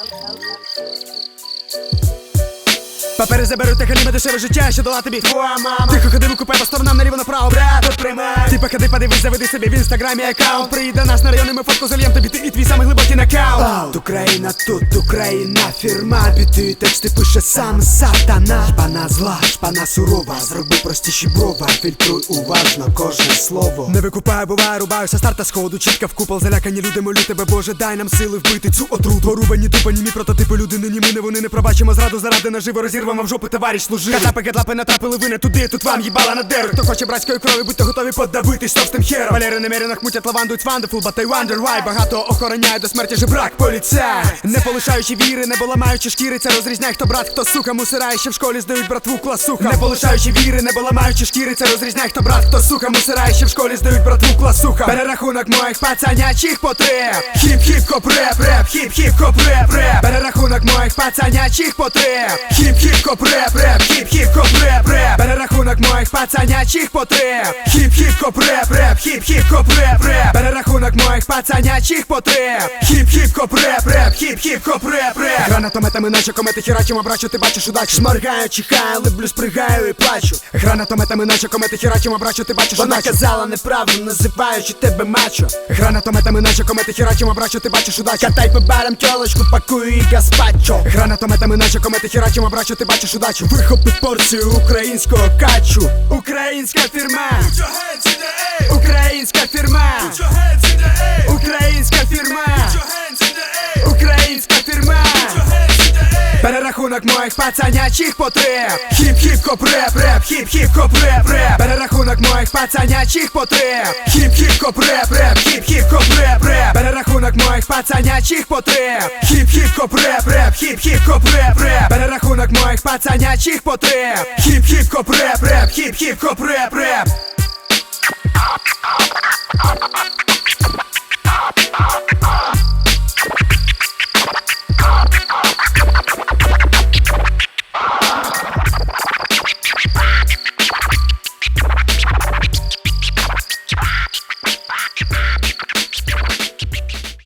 Okay. Папери заберу та халіме дешеве життя, що дала тобі твоя мама. Тихо ходи купе по сторонам наліво направо, брат, тут приймай. Ти походи, подивись, заведи собі в інстаграмі аккаунт. Приїде нас на райони, ми фотку зальєм тобі ти і твій самий глибокий нокаут. Україна тут, Україна фірма. Біти тексти пише сам сатана. Шпана зла, шпана сурова. Зроби простіші брова, фільтруй уважно кожне слово. Не викупаю, буває, рубаюся старта сходу. Чітка в купол, залякані люди, молю тебе, Боже, дай нам сили вбити цю отруту. Порубані тупані мі прототипи людини, ні ми не вони не пробачимо зраду заради наживо розірвемо в жопу товариш служив Катапи, гедлапи натрапили ви не туди, тут вам їбала на деру. Хто хоче братської крові, будьте готові подавитись товстим хером. Валери намірено хмутять лаванду, it's wonderful, but I wonder why. Багато охороняє до смерті жебрак поліцай. Не полишаючи віри, не ламаючи шкіри, це розрізняє, хто брат, хто сука. Мусирає, ще в школі здають братву класуха. Не полишаючи віри, не ламаючи шкіри, це розрізняє, хто брат, хто сука. Мусирає, ще в школі здають братву класуха. Перерахунок моїх пацанячих потреб. Хіп-хіп коп реп, реп, хіп-хіп коп реп, реп. Перерахунок моїх пацанячих потреб. Хіп-хіп коп реп, реп, хіп-хіп моїх пацанячих потреб. Хіп-хіп коп реп, хіп-хіп коп реп, Перерахунок моїх пацанячих потреб. Хіп-хіп коп реп, хіп-хіп коп реп, Гранатометами наче комети херачимо, брачу, ти бачиш удачу. Шморгаю, чихаю, либлю, спригаю і плачу. Гранатометами наче комети херачимо, брачу, ти бачиш Вона казала неправду, називаючи тебе мачо. Гранатометами наче комети херачимо, брачу, ти бачиш удачу. Катай по барам тьолочку, пакую і гаспачо. Гранатометами наче комети херачимо, брачу, ти бачиш удачу. Вихопи порцію українського качу Українська фірма. Українська фірма Перерахунок моїх пацанячих потреб. Хіп-хіп коп реп, хіп-хіп коп реп, Перерахунок моїх пацанячих потреб. Хіп-хіп коп реп, хіп-хіп коп реп, Перерахунок моїх пацанячих потреб. Хіп-хіп коп реп, хіп-хіп коп реп, Перерахунок моїх пацанячих потреб. Хіп-хіп коп реп, хіп-хіп коп реп, реп